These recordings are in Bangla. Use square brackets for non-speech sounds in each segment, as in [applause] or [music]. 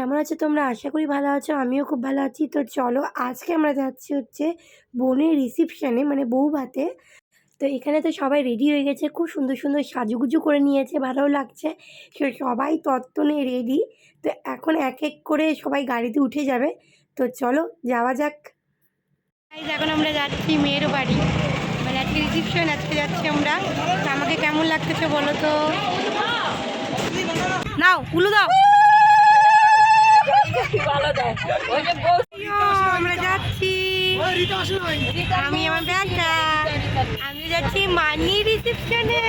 তোমরা? আশা করি ভালো আছো আমিও খুব ভালো আছি। তো চলো আজকে আমরা যাচ্ছি হচ্ছে বোনের রিসিপশানে মানে বউ ভাতে তো এখানে তো সবাই রেডি হয়ে গেছে খুব সুন্দর সুন্দর সাজুগুজু করে নিয়েছে ভালোও লাগছে। সে সবাই তত্ত্বনে রেডি তো এখন এক এক করে সবাই গাড়িতে উঠে যাবে। তো চলো যাওয়া যাক। এখন আমরা যাচ্ছি মেয়ের বাড়ি। মানে আজকে রিসিপশন আজকে যাচ্ছি আমরা। তো আমাকে কেমন লাগতেছে বলো তো? নাও উলু দাও। আমি আমার ব্যাগটা আমি যাচ্ছি মানি রিসেপশনে।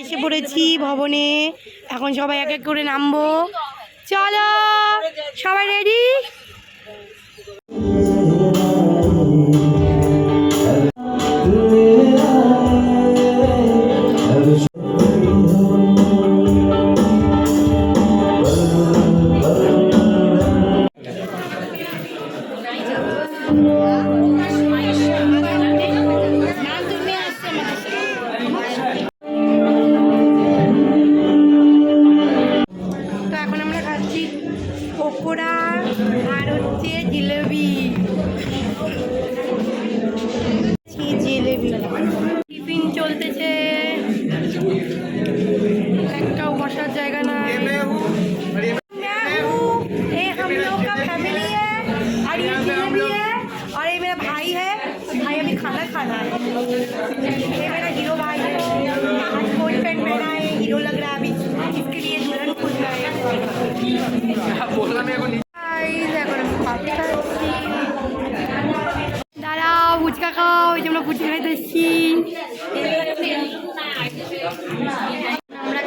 এসে পড়েছি ভবনে। এখন সবাই এক এক করে নামবো। চলো, সবাই রেডি পকোড়া আর হচ্ছে জিলেবি ছি, জিলেবি টিফিন চলতেছে একটাও বসার জায়গা নাই ये हम लोग का फैमिली है और ये जिलेबी है और ये मेरा भाई है भाई अभी खाना खाना है ফুচকা খাও ওই যে ফুচকা খাইতে এসেছি। আমরা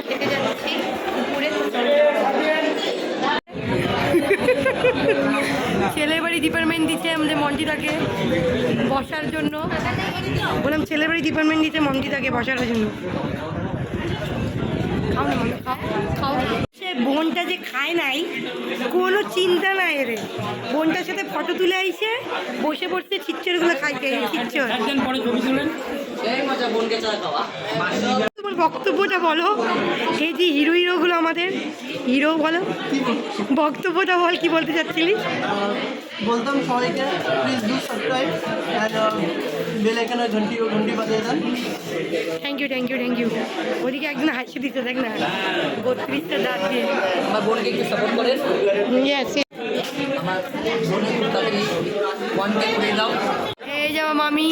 বাড়ি ডিপার্টমেন্ট দিচ্ছে আমাদের মন্টিদাকে বসার জন্য। বললাম, ছেলের বাড়ি ডিপার্টমেন্ট দিচ্ছে মন্টিদাকে বসার জন্য। খাও না খাও। খাও বোনটা যে খায় নাই কোনো চিন্তা নাই রে। বোনটার সাথে ফটো তুলে আইসে বসে পড়ছে ছিচ্চরগুলো খাইতে ছিচ্চর তোমার বক্তব্যটা বলো। এই যে হিরো হিরোগুলো আমাদের হিরো বলো। বক্তব্যটা বল কি বলতে চাচ্ছিলিস বলতাম সবাইকে প্লিজ ডু সাবস্ক্রাইব বেল আইকনের ঘন্টি ঘন্টি বাজিয়ে দেন। Thank you thank you thank you ওদিকে একজন হাসি দিতে দেখ না। বত্রিশটা দাঁত দিয়ে। আমার বোনকে একটু সাপোর্ট করেন। Yes, আমার বোনের তাড়াতাড়ি ওয়ান কে করে দাও। এই যাও মামি।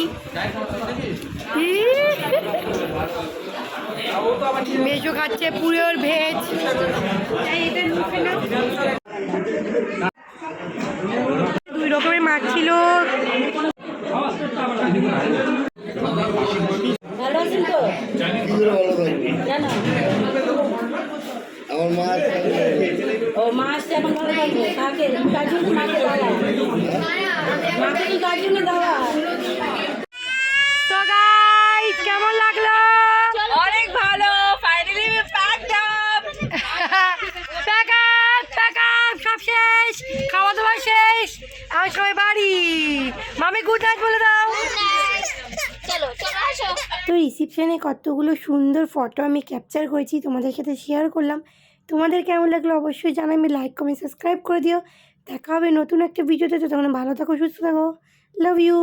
মেজো খাচ্ছে পুরোর ভেজ। ও মা আসছে এখন ভালো থাকবে কাকে তার জন্য মাকে দেওয়া মাকে জন্য তো কেমন লাগল? অনেক ভালো ফাইনালি [laughs] সব শেষ খাওয়া দাওয়া শেষ সবাই বাড়ি। মামি গুড নাইট বলে দাও। চলো চলো আসো। তো রিসিপশনে কতগুলো সুন্দর ফটো আমি ক্যাপচার করেছি তোমাদের সাথে শেয়ার করলাম। তোমাদের কেমন লাগল অবশ্যই জানাবে লাইক কমেন্ট সাবস্ক্রাইব করে দিও। দেখা হবে নতুন একটা ভিডিওতে তো তখন ভালো থাকো, সুস্থ থাকো। Love you